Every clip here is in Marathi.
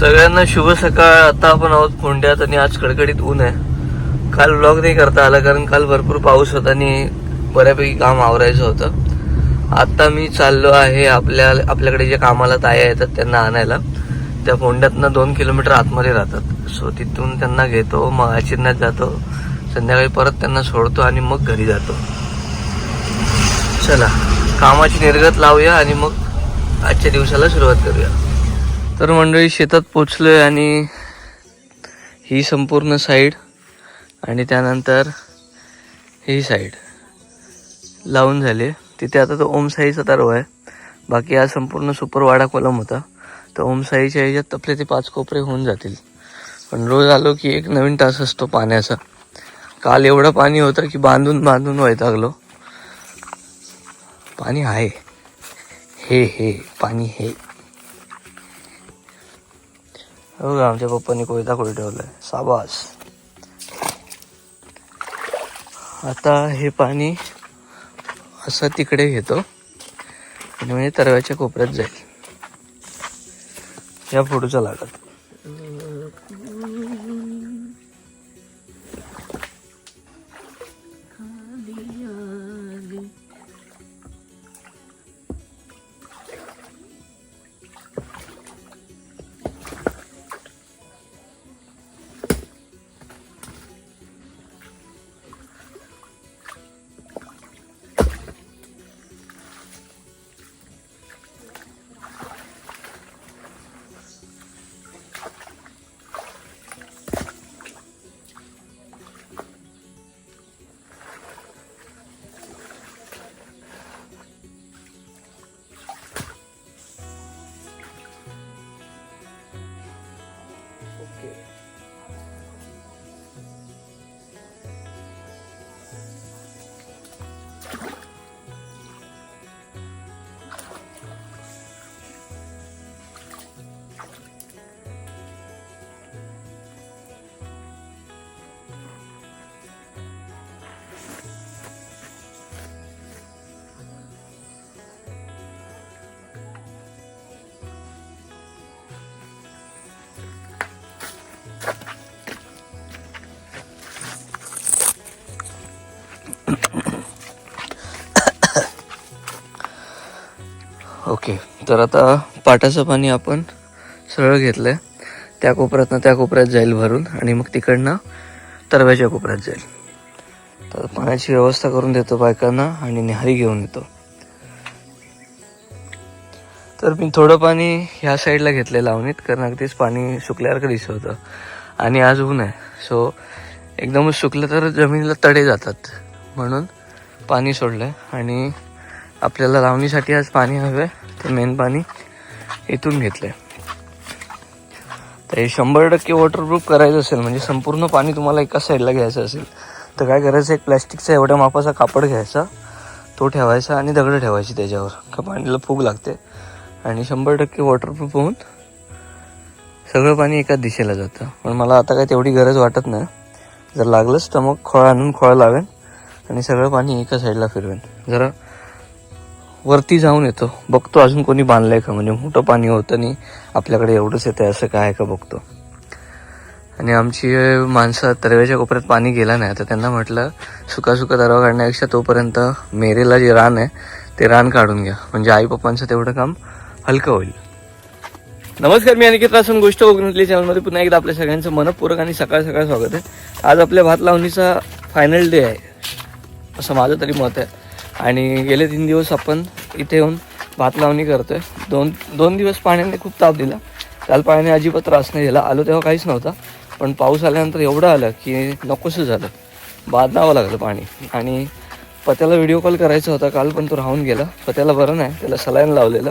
सगळ्यांना शुभ सकाळ. आता आपण आहोत कोंड्यात आणि आज कडकडीत ऊन आहे. काल व्लॉग नाही करता आला कारण काल भरपूर पाऊस होता आणि बऱ्यापैकी काम आवरायचं होतं. आता मी चाललो आहे आपल्या आपल्याकडे जे कामाला ताया येतात त्यांना आणायला. त्या फोंड्यातनं दोन किलोमीटर आतमध्ये राहतात. सो तिथून त्यांना घेतो मग आशीर्नात जातो. संध्याकाळी परत त्यांना सोडतो आणि मग घरी जातो. चला कामाची निर्गत लावूया आणि मग आजच्या दिवसाला सुरुवात करूया. तर मंडळी शेतात पोचलोय आणि ही संपूर्ण साईड आणि त्यानंतर ही साईड लावून झाले. तिथे आता तो ओमसाईचा तरव आहे. बाकी हा संपूर्ण सुपर वाडा कॉलम होता. तर ओमसाईच्या ह्याच्यात आपले ते पाच कोपरे होऊन जातील. पण रोज आलो की एक नवीन तास असतो पाण्याचा. काल एवढं पाणी होतं की बांधून बांधून वैतागलो. पाणी आहे. हे हे पाणी हे. हो आमच्या पप्पांनी कोयता खोली ठेवलाय. साबास आता हे पाणी असं तिकडे घेतो. आणि म्हणजे तरव्याच्या कोपऱ्यात जाईल. या फोटोचा लागत. ओके तर आता पाटाचं पाणी आपण सरळ घेतलंय. त्या कोपऱ्यातनं त्या कोपऱ्यात जाईल भरून आणि मग तिकडनं तरव्याच्या कोपऱ्यात जाईल. तर पाण्याची व्यवस्था करून देतो बायकांना आणि निहारी घेऊन येतो. तर मी थोडं पाणी ह्या साईडला घेतलं लावणीत कारण अगदीच पाणी सुकल्यासारखं दिसत होतं. आणि आज ऊन आहे सो एकदमच सुकलं तर जमिनीला तडे जातात. म्हणून पाणी सोडलं आहे आणि आपल्याला लावणीसाठी आज पाणी हवं आहे ते मेन पाणी इथून घेतलं आहे तर हे शंभर टक्के वॉटरप्रूफ करायचं असेल म्हणजे संपूर्ण पाणी तुम्हाला एका साईडला घ्यायचं असेल तर काय करायचं एक प्लॅस्टिकचा एवढ्या मापाचा कापड घ्यायचा तो ठेवायचा आणि दगडं ठेवायची त्याच्यावर का पाणीला फूग लागते. आणि शंभर टक्के वॉटरप्रूफ होऊन सगळं पाणी एकाच दिशेला जातं. पण मला आता काय तेवढी गरज वाटत नाही. जर लागलंच तर मग खोळ आणून खोळ लावेन आणि सगळं पाणी एका साईडला फिरवेन. जरा वरती जाऊन येतो. बघतो अजून कोणी बांधलंय का म्हणजे मोठं पाणी होतं आणि आपल्याकडे एवढंच येतं असं काय आहे का बघतो. आणि आमची माणसं तरव्याच्या कोपऱ्यात पाणी गेला नाही. तर त्यांना म्हटलं सुका सुका तरवा काढण्यापेक्षा तोपर्यंत मेरेला जे रान आहे ते रान काढून घ्या. म्हणजे आई पप्पांचं तेवढं काम हलकं होईल. नमस्कार मी अनिकेत रासन गोष्ट कोकणातली चॅनलमध्ये पुन्हा एकदा आपल्या सगळ्यांचं मनपूरक आणि सकाळ सकाळ स्वागत आहे. आज आपल्या भात लावणीचा फायनल डे आहे. असं माझं तरी मत आहे. आणि गेले तीन दिवस आपण इथे येऊन भात लावणी करतोय. दोन दोन दिवस पाण्याने खूप ताप दिला. काल पाण्याने अजिबात त्रास नाही दिला आलो तेव्हा काहीच नव्हता. पण पाऊस आल्यानंतर एवढं आलं की नकोसं झालं. बाद लावावं लागलं पाणी. आणि पत्याला व्हिडिओ कॉल करायचा होता. काल पण तो राहून गेला. पत्याला बरं नाही. त्याला सलाईन लावलेलं.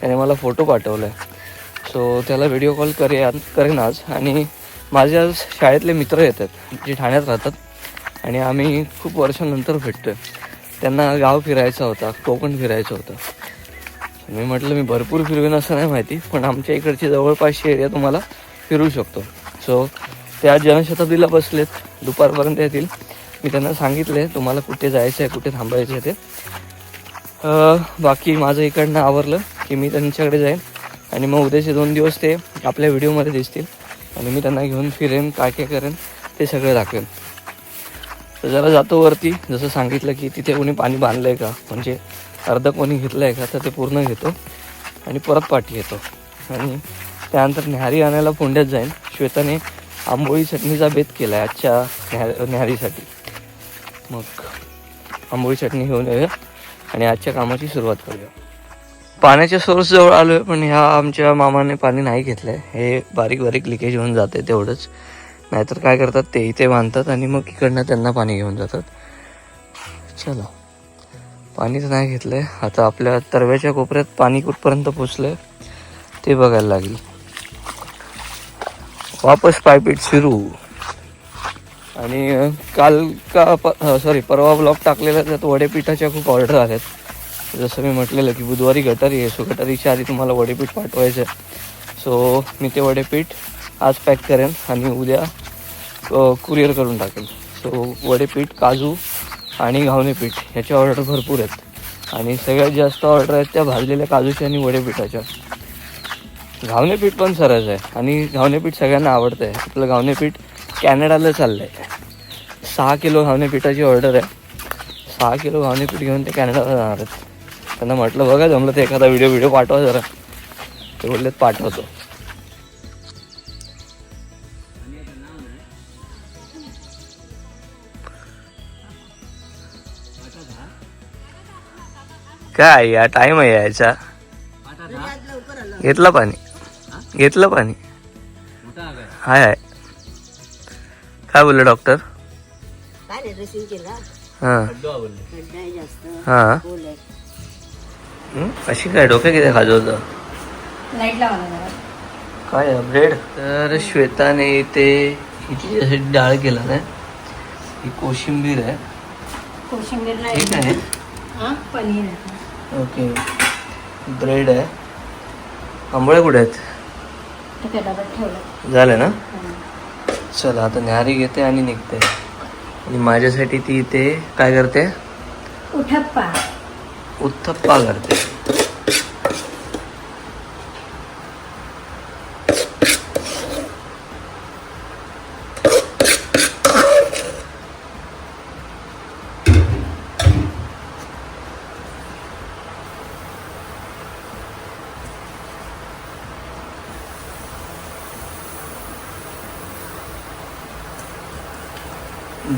त्याने मला फोटो पाठवला आहे सो त्याला व्हिडिओ कॉल करे करेन आज. आणि माझे आज शाळेतले मित्र येतात जे ठाण्यात राहतात. आणि आम्ही खूप वर्षानंतर भेटतोय. त्यांना गाव फिरायचा होता कोकण फिरायचं होतं. मी म्हटलं मी भरपूर फिरवेन असं नाही माहिती पण आमच्या इकडची जवळपासची एरिया तुम्हाला फिरू शकतो. सो त्या जनशताब्दीला बसलेत दुपारपर्यंत येतील. मी त्यांना सांगितले तुम्हाला कुठे जायचं आहे कुठे थांबायचं आहे ते बाकी माझं इकडनं आवरलं की मी त्यांच्याकडे जाईन. आणि मग उद्याचे दोन दिवस ते आपल्या व्हिडिओमध्ये दिसतील. आणि मी त्यांना घेऊन फिरेन काय काय करेन ते सगळं दाखवेन. तर जरा जातो वरती. जसं सांगितलं की तिथे कोणी पाणी बांधलं आहे का? म्हणजे अर्धं कोणी घेतलं आहे का? तर ते पूर्ण घेतो आणि परत पाठी येतो. आणि त्यानंतर न्याहारी आणायला पुंड्यात जाईन. श्वेताने आंबोळी चटणीचा बेत केला आहे आजच्या न्या न्याहारीसाठी. मग आंबोळी चटणी घेऊन येऊया आणि आजच्या कामाची सुरुवात करूया. पाण्याच्या सोर्स जवळ आलो आहे पण ह्या आमच्या मामाने पाणी नाही घेतलं आहे हे बारीक बारीक लिकेज होऊन जाते तेवढंच. नाहीतर काय करतात ते इथे बांधतात आणि मग इकडनं त्यांना पाणी घेऊन जातात. चला. पाणीच नाही घेतलं आहे आता आपल्या तरव्याच्या कोपऱ्यात पाणी कुठपर्यंत पोचलं आहे ते बघायला लागेल. वापस पायपीट सुरू. आणि काल का प सॉरी परवा ब्लॉक टाकलेला त्यात वडेपीठाच्या खूप ऑर्डर आल्यात. जसं मी म्हटलेलं की बुधवारी गटारी आहे सो गटारीच्या आधी तुम्हाला वडेपीठ पाठवायचं आहे सो मी ते वडेपीठ आज पॅक करेन आणि उद्या कुरिअर करून टाकेल सो वडेपीठ काजू आणि घावणे पीठ ह्याच्या ऑर्डर भरपूर आहेत. आणि सगळ्यात जास्त ऑर्डर आहेत त्या भाजलेल्या काजूच्या आणि वडेपीठाच्या. घावणे पीठ पण सरस आहे आणि घावणे पीठ सगळ्यांना आवडतं आहे. आपलं घावणे पीठ कॅनडाला चाललं आहे सहा किलो घावणे पिठाची ऑर्डर आहे. सहा किलो घावणे पीठ घेऊन ते कॅनडाला जाणार आहेत. त्यांना म्हटलं बघा जमलं ते एखादा व्हिडिओ व्हिडिओ पाठवा जरा. ते बोललेत पाठवतो. काय या टाइम आहे यायचा. घेतलं पाणी. घेतलं पाणी. हाय हाय. काय बोललं डॉक्टर हां. हां. हं? अशी काय डोक्या किती खाजं होतं? लाइट लावा जरा. काय ब्रेड तर श्वेताने इथे हिची डाळ केला नाही ही कोशिंबीर आहे. कोशिंबीर ठीक आहे. हा पनीर आहे. ओके. ब्रेड आहे. आंबोळ्या कुठे आहेत? झालं ना. चला आता न्याहारी घेते आणि निघते. आणि माझ्यासाठी ती इथे काय करते? उठप्पा. उत्थप्पा करते.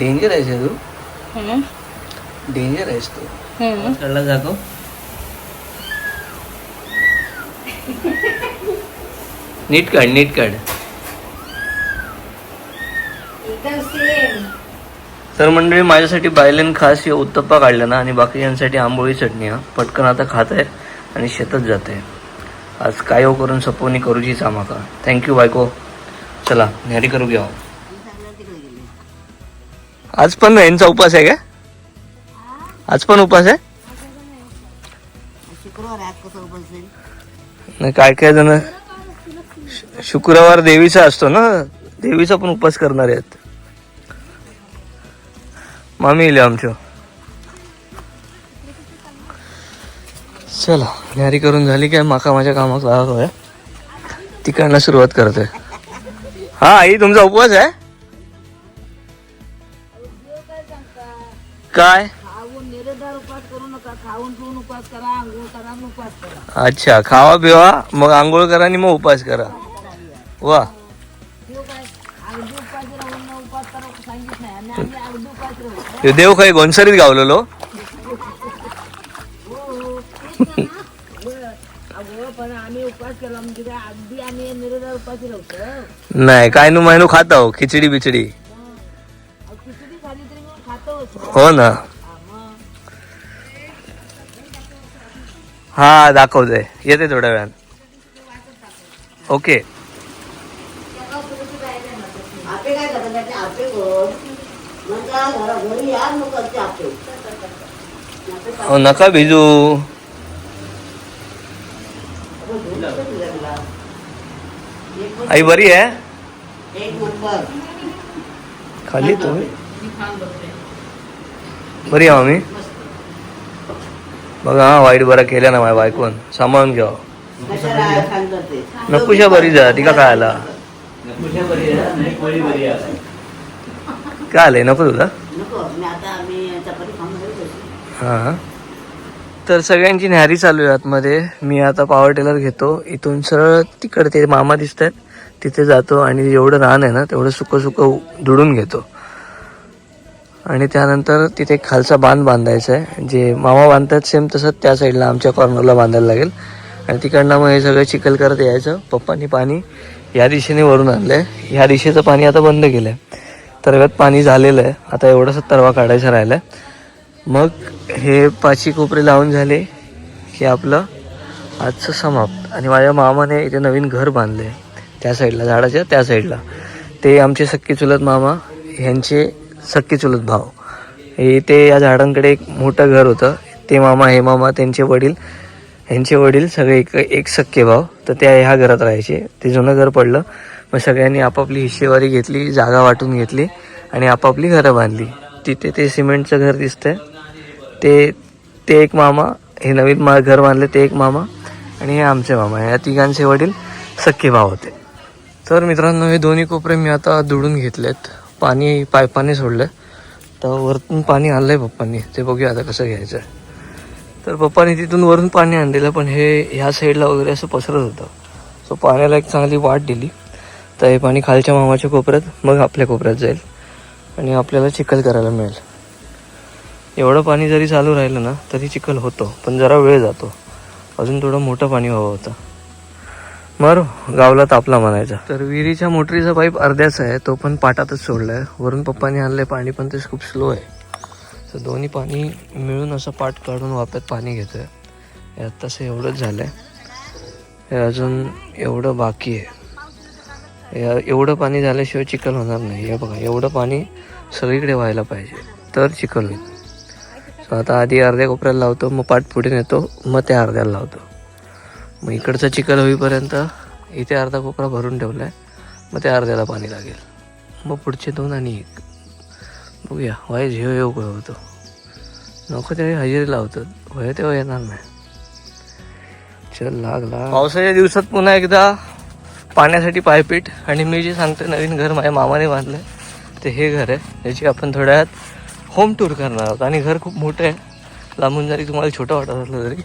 डेंजर आहेस हे तू हम्म. डेंजर आहेस तू. हम्म. कळला जातो नीट काढ नीट काढ. एकदम सेम तर मंडळी माझ्यासाठी बायलेन खास हे उत्तप्पा काढला ना आणि बाकीच्यांसाठी आंबोळी चटणी हा. पटकन आता खात आहे आणि शेतात जात आहे आज काय हो करून सपोनी करूची चामाका थँक्यू बायको. चला न्यारी करू घ्या आज पण यांचा उपास आहे का? आज पण उपास आहे? नाही काय काय जण शुक्रवार देवीचा असतो ना? देवीचा पण उपास करणार आहेत. मामी येईल आमच्या चला न्यारी करून झाली काय? माका माझ्या कामात लागतोय तिकडनं सुरुवात करतोय. हा आई तुमचा उपवास आहे? काय? खाऊन निरधार उपास करू नका. खाऊन पिऊन उपास करा आंघोळ करा आणि उपास करा. अच्छा खावा पिवा मग आंघोळ करा आणि मग उपास करा. वा. देव काय? अगदी उपास राहून ना उपास करा सांगित नाही. आणि आम्ही अगदी उपास राहू ह्यो देव काही गोंसरीत गावलेलो? अगो पण आम्ही उपास केला म्हणजे काय? अगदी आम्ही निरधार उपास राहतो नाही काय नु मायनू खाता हो खिचडी बिचडी हो ना. हा दाखवतोय. येते थोड्या वेळात ओके. हो नका भिजू. आई बरी आहे? खाली तुम्ही. बरी आहे मामी बघा हा वाईट बरा केल्या ना माझ्या बायकोन. सांभाळून घ्या. नकुशा बरी जा तिका काय आला काय आलंय? नको तुला? हां. हा तर सगळ्यांची न्यारी चालू आहे आतमध्ये. मी आता पॉवर टेलर घेतो. इथून सरळ तिकडे ते मामा दिसत आहेत तिथे जातो आणि जेवढं रान आहे ना तेवढं सुकं सुकं धुडून घेतो. आणि त्यानंतर तिथे खालचा बांध बांधायचा आहे. जे मामा बांधतात सेम तसंच त्या साईडला आमच्या कॉर्नरला बांधायला लागेल. आणि तिकडनं मग हे सगळं चिखल करत यायचं. पप्पांनी पाणी या दिशेने वरून आणलं आहे ह्या दिशेचं पाणी आता बंद केलं आहे तरव्यात पाणी झालेलं आहे. आता एवढंसं तरवा काढायचा आहे मग हे पाची कोपरे लावून झाले की आपलं आजचं समाप्त. आणि माझ्या मामाने इथे नवीन घर बांधले त्या साईडला झाडाच्या त्या साईडला ते आमचे सक्के चुलत मामा ह्यांचे सक्के चुलत भाव हे ते या झाडांकडे एक मोठं घर होतं. ते मामा हे मामा त्यांचे वडील ह्यांचे वडील सगळे एक एक सक्के भाव तर त्या ह्या घरात राहायचे. ते जुनं घर पडलं. मग सगळ्यांनी आपापली हिस्सेवारी घेतली जागा वाटून घेतली आणि आपापली घरं बांधली. तिथे ते सिमेंटचं घर दिसतंय. ते ते एक मामा हे नवीन मा घर बांधले ते एक मामा आणि हे आमचे मामा. या तिघांचे वडील सख्खे भाव होते. तर मित्रांनो हे दोन्ही कोपरे मी आता दुडून घेतलेत. पाणी पायपाने सोडलं. तर वरतून पाणी आणलंय पप्पांनी. ते बघूया आता कसं घ्यायचं. तर पप्पानी तिथून वरून पाणी आणलेलं पण हे ह्या साईडला वगैरे असं पसरत होतं. सो पाण्याला एक चांगली वाट दिली. तर हे पाणी खालच्या मामाच्या कोपऱ्यात मग आपल्या कोपऱ्यात जाईल. आणि आपल्याला चिखल करायला मिळेल. एवढं पाणी जरी चालू राहिलं ना तरी चिखल होतो पण जरा वेळ जातो. अजून थोडं मोठं पाणी व्हावं होतं. मर गावला तापला म्हणायचा. तर विहिरीच्या मोटरीचा पाईप अर्ध्याचा आहे तो पण पाटातच सोडलाय. वरून पप्पाने आणलंय पाणी पण ते खूप स्लो आहे. तर दोन्ही पाणी मिळून असं पाट काढून वाप्यात पाणी घेतोय. यात तसं एवढंच झालंय. हे अजून एवढं बाकी आहे. या एवढं पाणी झाल्याशिवाय चिखल होणार नाही. हे बघा एवढं पाणी सगळीकडे व्हायला पाहिजे. तर चिखल होईल. सो आता आधी अर्ध्या कोपऱ्याला लावतो मग पाठ पुढे नेतो मग त्या अर्ध्याला लावतो. मग इकडचा चिखल होईपर्यंत इथे अर्धा कोपरा भरून ठेवला आहे मग त्या अर्ध्याला पाणी लागेल. मग पुढचे दोन आणि एक. बघूया. वय झेव येऊ काय होतो. नको त्यावेळी हजेरी लावतात वय तेव्हा येणार नाही. चल लागला पावसाच्या दिवसात पुन्हा एकदा पाण्यासाठी पायपीट आणि मी जे सांगतो नवीन घर माझ्या मामाने बांधलं ते हे घर आहे. ज्याची आपण थोड्या होम टूर करणार आहोत. आणि घर खूप मोठं आहे. लांबून जरी तुम्हाला छोटं वाटत असलं तरी.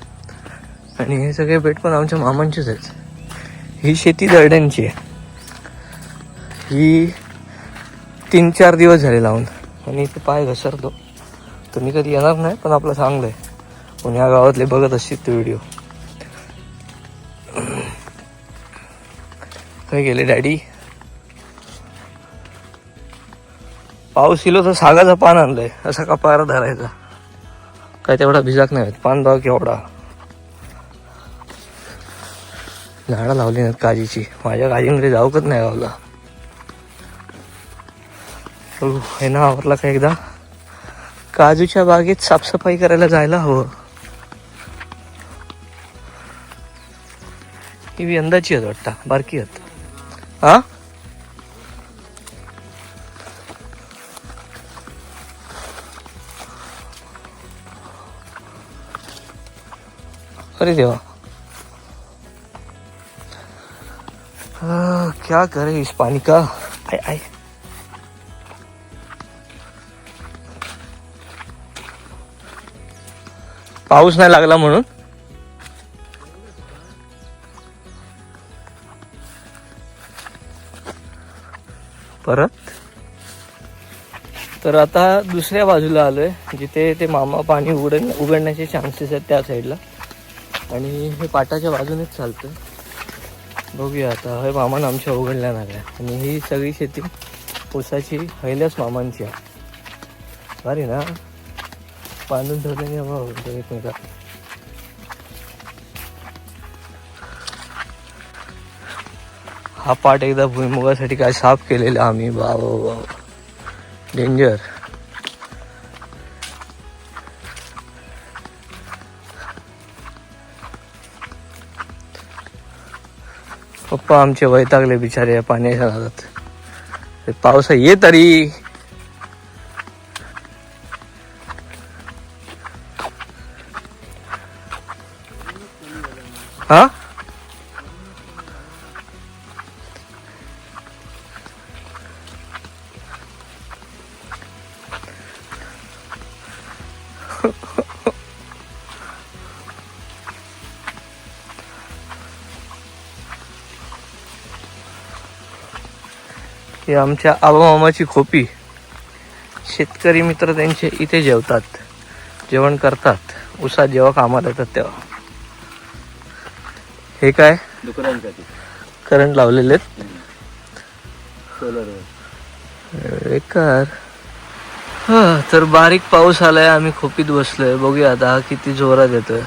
आणि हे सगळे बेट पण आमच्या मामांचेच आहेत. ही शेती दरड्यांची आहे. ही तीन चार दिवस झाले लावून. आणि इथे पाय घसरतो. तुम्ही कधी येणार नाही पण आपलं चांगलं आहे पण या गावातले बघत असतील ते व्हिडिओ. काय गेले डॅडी? पाऊस इलो तर सागाचं पान आणलंय. असा का पारा धरायचा? काय तेवढा भिजाक नाही होत. पान भाव केवढा झाडं लावली नाहीत काजीची. माझ्या काजीमध्ये जाऊकच नाही गावला हे ना आवरला का एकदा? काजूच्या बागेत साफसफाई करायला जायला हवं. ही बी यंदाची आहेत वाटतं. बारकी आहेत. हा? अरे देवा. आ, क्या करे इस पानी का? आय आय पाऊस नाही लागला म्हणून? परत? तर आता दुसऱ्या बाजूला आलोय जिथे ते मामा पाणी उघड उघडण्याचे चान्सेस आहेत त्या साईडला आणि हे पाटाच्या बाजूनेच चालतं बघूया आता. हे मामान आमच्या उघडल्या नाही आणि ही सगळी शेती ऊसाची हैल्याच मामांची आहे. भारी ना? बांधून ठेवल्याने हवा होतं एकमेकात. हा पाट एकदा भुईमुगासाठी काय साफ केलेला आम्ही. बाबा बा डेंजर पप्पा आमचे वैतागले बिचारे या पाण्याच्या नादात. पावसा ये तरी. हे आमच्या आबामामाची खोपी. शेतकरी मित्र त्यांचे इथे जेवतात. जेवण करतात. उसात जेव्हा कामाला येतात तेव्हा. हे काय? डुकरांसाठी करंट लावलेले आहेत. बेकार. हा तर बारीक पाऊस आलाय. आम्ही खोपीत बसलोय. बघूया आता हा किती जोरात येतोय.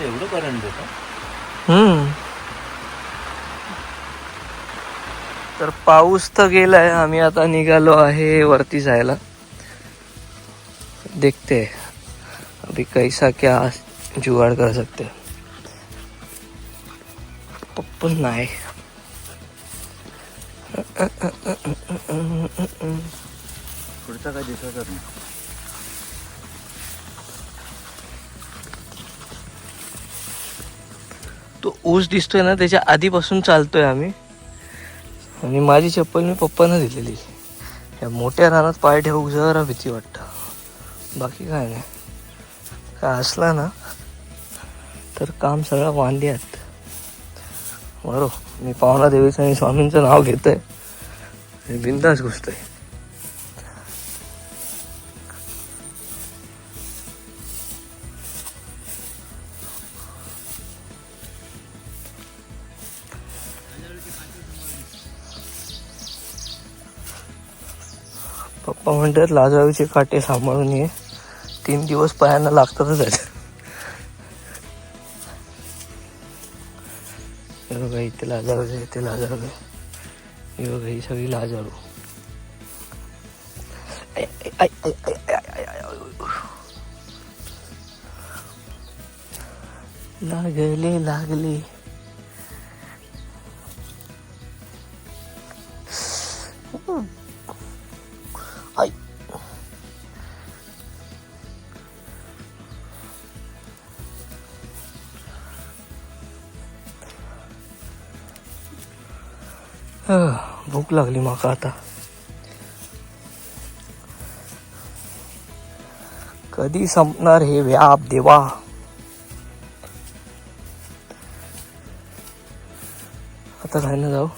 एवढं करंट देतं? हम्म. तर पाऊस तर गेलाय आम्ही आता निघालो आहे वरती जायला. देखते. अभी कैसा क्या जुगाड़ कर सकते. पप्पन नाही पुढचा काय दिसतच नाही तो ऊस दिसतोय ना त्याच्या आधीपासून चालतोय आम्ही. आणि माझी चप्पल मी पप्पांना दिलेली. या मोठ्या रानात पाय ठेवू जरा भीती वाटतं. बाकी काय नाही. काय असला ना तर काम सगळं वांद्यात. बरो मी पावना देवीचं आणि स्वामींचं नाव घेतोय. आहे बिंदास गोष्ट आहे. म्हणतात लाजाळूचे काटे सांभाळून ये तीन दिवस पायांना लागतातच आहेत हे बघा इथे लाजाळू आहे इथे लाजाळू आहे हे बघा ही सगळी लाजाळू आय, लागले लागले भूक लागली माका आता. कधी संपणार हे व्याप देवा? आता काय ना जाऊ.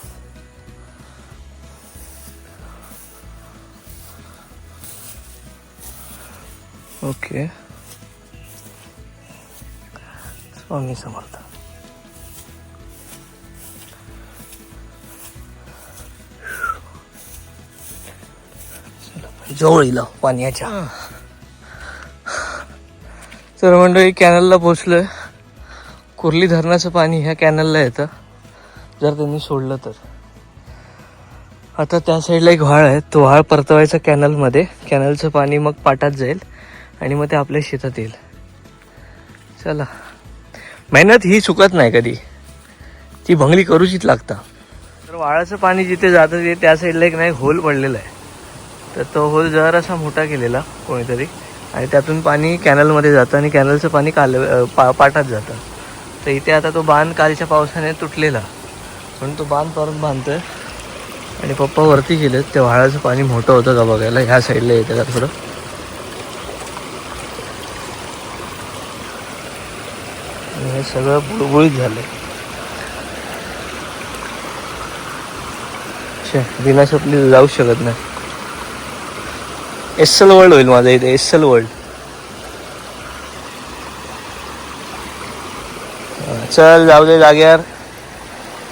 ओके स्वामी समर्थ. जवळ येईल पाण्याच्या तर मंडळी कॅनलला पोचलोय कुर्ली धरणाचं पाणी ह्या कॅनलला येतं. जर त्यांनी सोडलं तर. आता त्या साईडला एक व्हाळ आहे. तो व्हाळ परतवायचा कॅनलमध्ये. कॅनलचं पाणी मग पाटात जाईल आणि मग ते आपल्या शेतात येईल. चला. मेहनत ही चुकत नाही कधी. ती भंगली करूचीच लागता. तर वाळाचं पाणी जिथे जातं ते त्या साईडला एक नाही होल पडलेला आहे. तर तो होल जरासा मोठा केलेला कोणीतरी. आणि त्यातून पाणी कॅनलमध्ये जातं आणि कॅनलचं पाणी काल पा पाटात जातं. तर इथे आता तो बांध कालच्या पावसाने तुटलेला. म्हणून तो बांध परत बांधतोय. आणि पप्पा वरती गेलेत. त्या व्हाळाचं पाणी मोठं होतं का बघायला. ह्या साईडला येतं का थोडं. हे सगळं बुळबुळीत झालं आहे बिना चपली जाऊ शकत नाही. एस्सल वर्ल्ड होईल माझं इथे एसल वर्ल्ड. चल जाऊ दे जाग्यावर.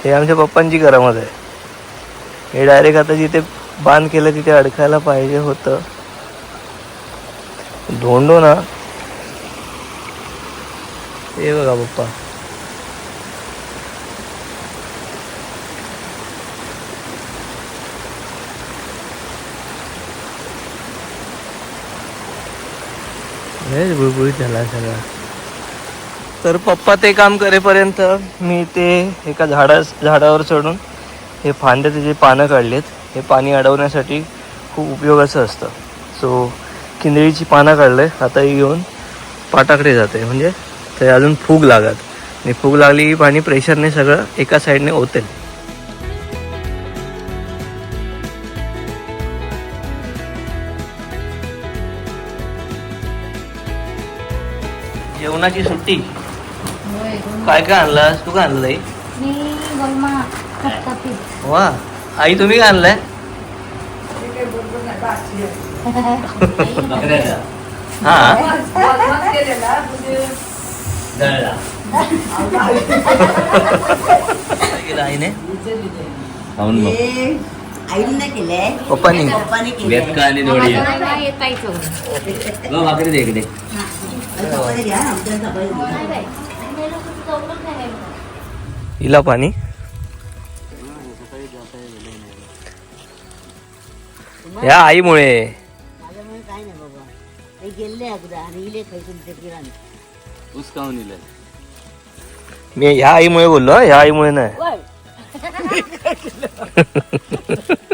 हे आमच्या पप्पांची करामत आहे. हे डायरेक्ट आता जिथे बांध केलं तिथे अडकायला पाहिजे होतं. धोंडो ना. हे बघा पप्पा. लयच बुळबुळीत झाला सगळा. तर पप्पा ते काम करेपर्यंत मी ते एका झाडा झाडावर चढून हे फांद्याचे जे पानं काढलेत हे पाणी अडवण्यासाठी खूप उपयोगाचं असतं. सो किंदळीची पानं काढले आता ही घेऊन पाटाकडे जाते. म्हणजे ते अजून फूग लागत. आणि फूग लागली की पाणी प्रेशरने सगळं एका साईडने ओतेल. जेवणाची सुट्टी. काय काय आणलास? तू काय गोलमा खतखतीत. वा. आई तुम्ही काय आणलंय? हा? आईने? खाऊन बघ. हे आईने नाही केलंय. पप्पानी. पप्पाने केलंय. बेतका आणि दोडी मला नाही येत आहे चवळी. गं, भाकरी दे इकडे. हिला पाणी. या आईमुळे. माझ्यामुळे काय नाही बाबा ते गेले अगोदर आणि इले खायचं ते किराणा ऊस खाऊन इलं मी ह्या आईमुळे बोललो ह्या आईमुळे नाही.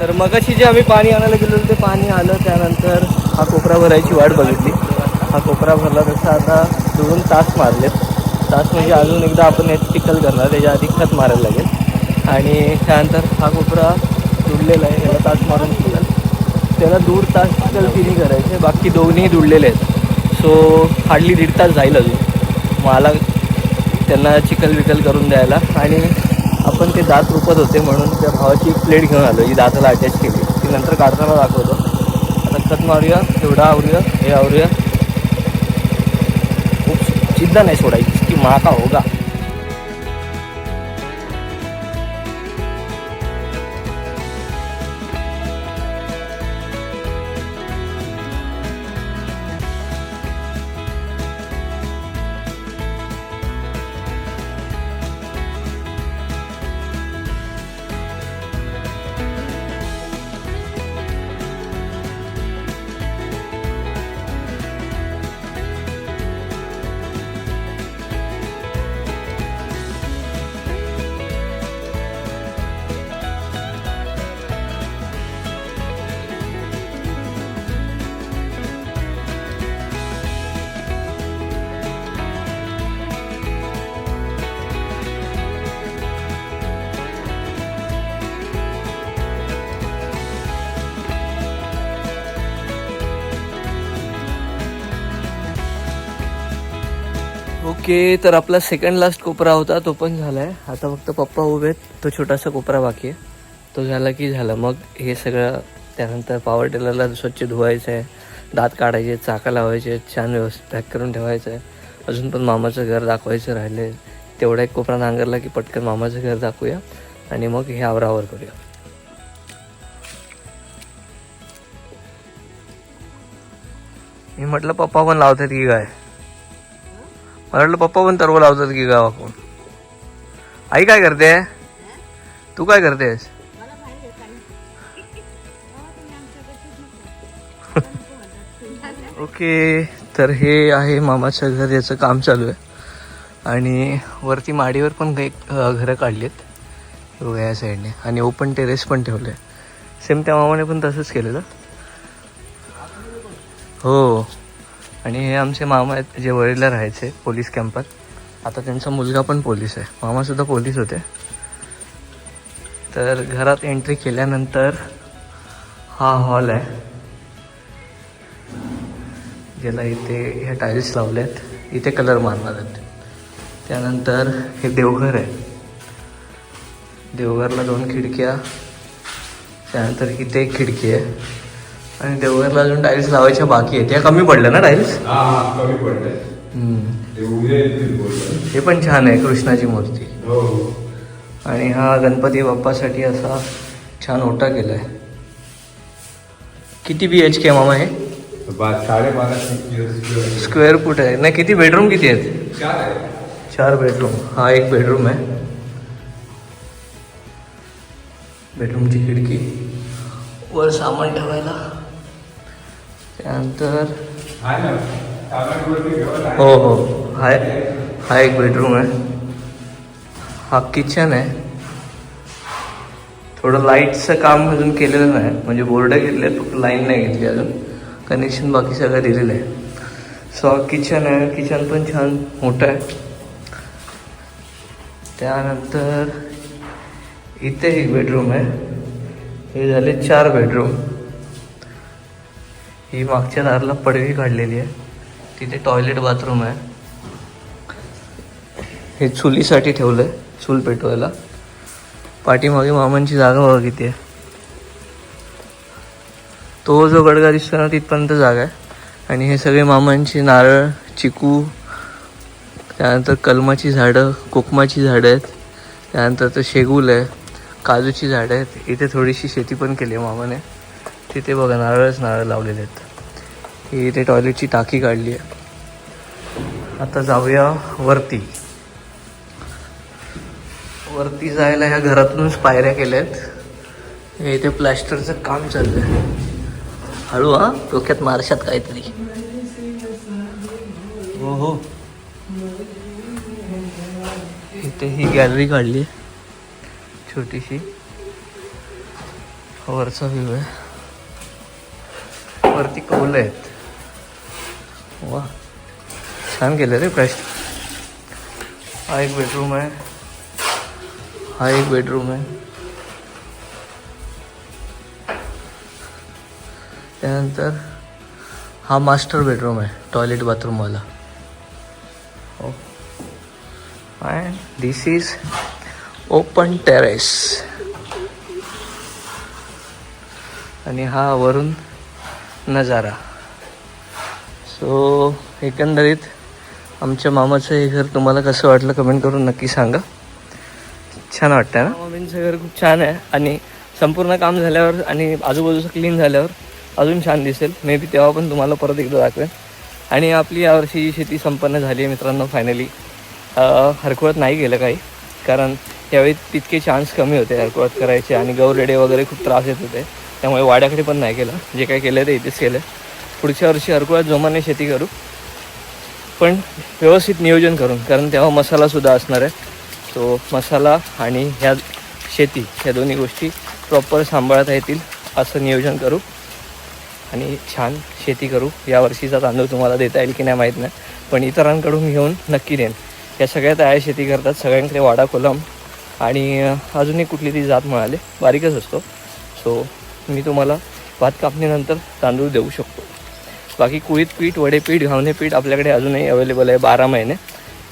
तर मगाशी जे आम्ही पाणी आणायला गेलो ते पाणी आलं त्यानंतर हा कोपरा भरायची वाट बघितली. हा कोपरा भरला तसा आता दोन तास मारलेत. तास म्हणजे अजून एकदा आपण याची चिखल करणार त्याच्या आधी खत मारायला लागेल. आणि त्यानंतर हा कोपरा दुडलेला आहे त्याला तास मारून चिखल त्याला दूर तास चिखल तिन्ही करायचे बाकी दोन्ही दुडलेले आहेत. सो हार्डली दीड तास जाईल अजून. मला त्यांना चिखल विकल करून द्यायला. आणि आपण ते दात रुपत होते म्हणून त्या भावाची एक प्लेट घेऊन आलो. ही दाताला अटॅच केली. ती नंतर काढताना दाखवतो. आता खत मारूया. एवढा आवरूया. हे आवरूया. खूप चिंता नाही सोडायची. की माका होगा. ओके तर आपला सेकंड लास्ट कोपरा होता तो पण झालाय. आता फक्त पप्पा उभे आहेत तो छोटासा कोपरा बाकी आहे. तो झाला की झाला. मग हे सगळं त्यानंतर पॉवर टेलरला स्वच्छ धुवायचं आहे दात काढायचे चाका लावायचे छान व्यवस्थित पॅक करून ठेवायचं आहे अजून पण मामाचं घर दाखवायचं राहिले तेवढा एक कोपरा नांगरला की पटकन मामाचं घर दाखवूया. आणि मग हे आवरावर करूया. मी म्हटलं पप्पा पण लावतात की काय? वाटलं पप्पा पण तरव लावतात की गावाकडून. आई काय करते? तू काय करतेस? ओके तर हे आहे मामाचं घर याचं काम चालू आहे. आणि वरती माडीवर पण काही घरं काढली आहेत या साईडने. आणि ओपन टेरेस पण ठेवलं आहे. सेम त्या मामाने पण तसंच केलेलं. हो. आणि हे आमचे मामा आहेत जे वळीला राहायचे पोलीस कॅम्पात. आता त्यांचा मुलगा पण पोलीस आहे. मामासुद्धा पोलीस होते. तर घरात एंट्री केल्यानंतर हा हॉल आहे. ज्याला इथे ह्या टाईल्स लावल्यात इथे कलर मारणार आहेत. त्यानंतर हे देवघर आहे. देवघरला दोन खिडक्या. त्यानंतर इथे एक खिडकी आहे. आणि देवघरला अजून टाईल्स लावायच्या बाकी आहेत. या कमी पडल्या ना टाईल्स कमी पडलंय. हे पण छान आहे कृष्णाची मूर्ती. हो. आणि हा गणपती बाप्पासाठी असा छान ओटा केलाय. किती बी एच के मामा हे? स्क्वेअर फूट आहे. नाही किती बेडरूम किती आहेत? चार आहे. चार बेडरूम हा एक बेडरूम आहे. बेडरूमची खिडकी. वर सामान ठेवायला. त्यानंतर आहे हो हो हा हा एक बेडरूम आहे हा। किचन आहे थोडं लाईटचं काम अजून केलेलं नाही. म्हणजे बोर्ड घेतले फक्त लाईन नाही घेतली अजून. कनेक्शन बाकी सगळं दिलेलं आहे. सो किचन आहे. किचन पण छान मोठं आहे. त्यानंतर इथे एक बेडरूम आहे. हे झाले चार बेडरूम ही मागच्या दारला पडवी काढलेली आहे. तिथे टॉयलेट बाथरूम आहे. हे चुलीसाठी ठेवलं आहे चूल पेटवायला. पाठीमागे मामांची जागा बघा किती आहे. तो जो गडगा दिसतो ना तिथपर्यंत जागा आहे. आणि हे सगळे मामांची नारळ चिकू त्यानंतर कलमाची झाडं कोकमाची झाडं आहेत. त्यानंतर तर शेगूल आहे काजूची झाडं आहेत. इथे थोडीशी शेती पण केली आहे मामाने. तिथे बघा नारळच नारळ लावलेले आहेत. ही इथे टॉयलेटची टाकी काढली आहे. आता जाऊया वरती. वरती जायला ह्या घरातूनच पायऱ्या केल्या आहेत हे इथे प्लॅस्टरचं काम चाललंय. हळू हा? डोक्यात मारशात काहीतरी. हो हो. इथे ही गॅलरी काढली आहे. छोटीशी. वरचा व्ह्यू आहे. वरती कौल आहेत. वा छान केलं रे प्लॅस्टर हा एक बेडरूम आहे. हा एक बेडरूम आहे. त्यानंतर हा मास्टर बेडरूम आहे टॉयलेट बाथरूमवाला हो and this is open terrace आणि हा वरून नजारा. सो एकंदरीत आमच्या मामाचं हे घर तुम्हाला कसं वाटलं कमेंट करून नक्की सांगा. छान वाटतं ना? मामींचं घर खूप छान आहे आणि संपूर्ण काम झाल्यावर आणि आजूबाजूचं क्लीन झाल्यावर अजून छान दिसेल. मे बी तेव्हा पण तुम्हाला परत एकदा दाखवेन. आणि आपली यावर्षी शेती संपन्न झाली आहे मित्रांनो फायनली हरकुळत नाही गेलं काही. कारण त्यावेळी तितके चान्स कमी होते हरकुळत करायचे आणि गौरेडे वगैरे खूप त्रास येत होते. त्यामुळे वाड्याकडे पण नाही केलं. जे काही केलं ते इथेच केलं पुढच्या वर्षी हरकुळात जोमाने शेती करू. पण व्यवस्थित नियोजन करून कारण तेव्हा मसालासुद्धा असणार आहे. तो मसाला आणि ह्या शेती ह्या दोन्ही गोष्टी प्रॉपर सांभाळता येतील असं नियोजन करू. आणि छान शेती करू. या वर्षीचा तांदूळ तुम्हाला देता येईल की नाही माहीत नाही. पण इतरांकडून घेऊन नक्की देईन. या सगळ्या तयार शेती करतात सगळ्यांकडे वाडा कोलम आणि अजूनही कुठली ती जात मिळाली. बारीकच असतो. सो मी तुम्हाला भात कापणीनंतर तांदूळ देऊ शकतो. बाकी कुळीत पीठ वडेपीठ घावणे पीठ आपल्याकडे अजूनही अवेलेबल आहे बारा महिने.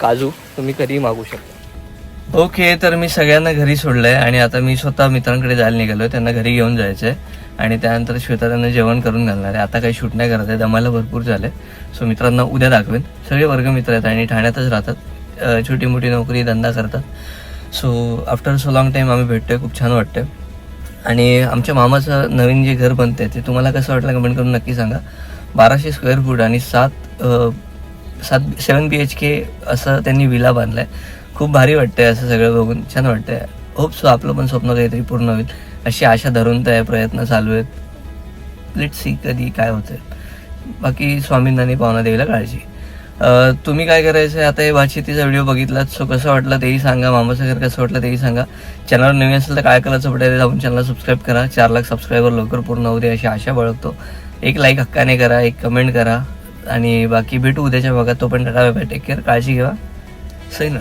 काजू तुम्ही कधीही मागू शकता. ओके तर मी सगळ्यांना घरी सोडलं आहे आणि आता मी स्वतः मित्रांकडे जायला निघालो त्यांना घरी घेऊन जायचं आहे आणि त्यानंतर श्वेता त्यांना जेवण करून घालणार आहे. आता काही शूट नाही करत आहे दमायला भरपूर झाले सो मित्रांना उद्या दाखवेन. सगळे वर्गमित्र आहेत आणि ठाण्यातच राहतात. छोटी मोठी नोकरी धंदा करतात. So after so long time आम्ही भेटतोय खूप छान वाटतंय. आणि आमच्या मामाचं नवीन जे घर बनतंय ते तुम्हाला कसं वाटलं कमेंट करून नक्की सांगा. बाराशे स्क्वेअर फूट आणि सात सात सेवन बी एच के असं त्यांनी विला बांधला आहे खूप भारी वाटतंय असं सगळं बघून. छान वाटतंय. होप सो आपलं पण स्वप्न काहीतरी पूर्ण होईल. अशी आशा धरून त्या प्रयत्न चालू आहेत. लेट सी कधी काय होतंय. बाकी स्वामींना पाहुणा देवीला काळजी. तुम्ही काय करायचं आहे आता हे भातशेतीचा व्हिडिओ बघितलात. सो कसं वाटलं तेही सांगा. मामासागर कसं वाटलं तेही सांगा. चॅनलवर नवीन असेल तर काय करायचं पडेल जाऊन चॅनलला सबस्क्राईब करा. चार लाख सबस्क्रायबर लवकर पूर्ण होऊ दे अशी आशा बाळगतो. एक लाईक हक्काने करा एक कमेंट करा. आणि बाकी भेटू उद्याच्या भागात. तोपर्यंत टाटा बाय टेक केअर काळजी घ्या. सैन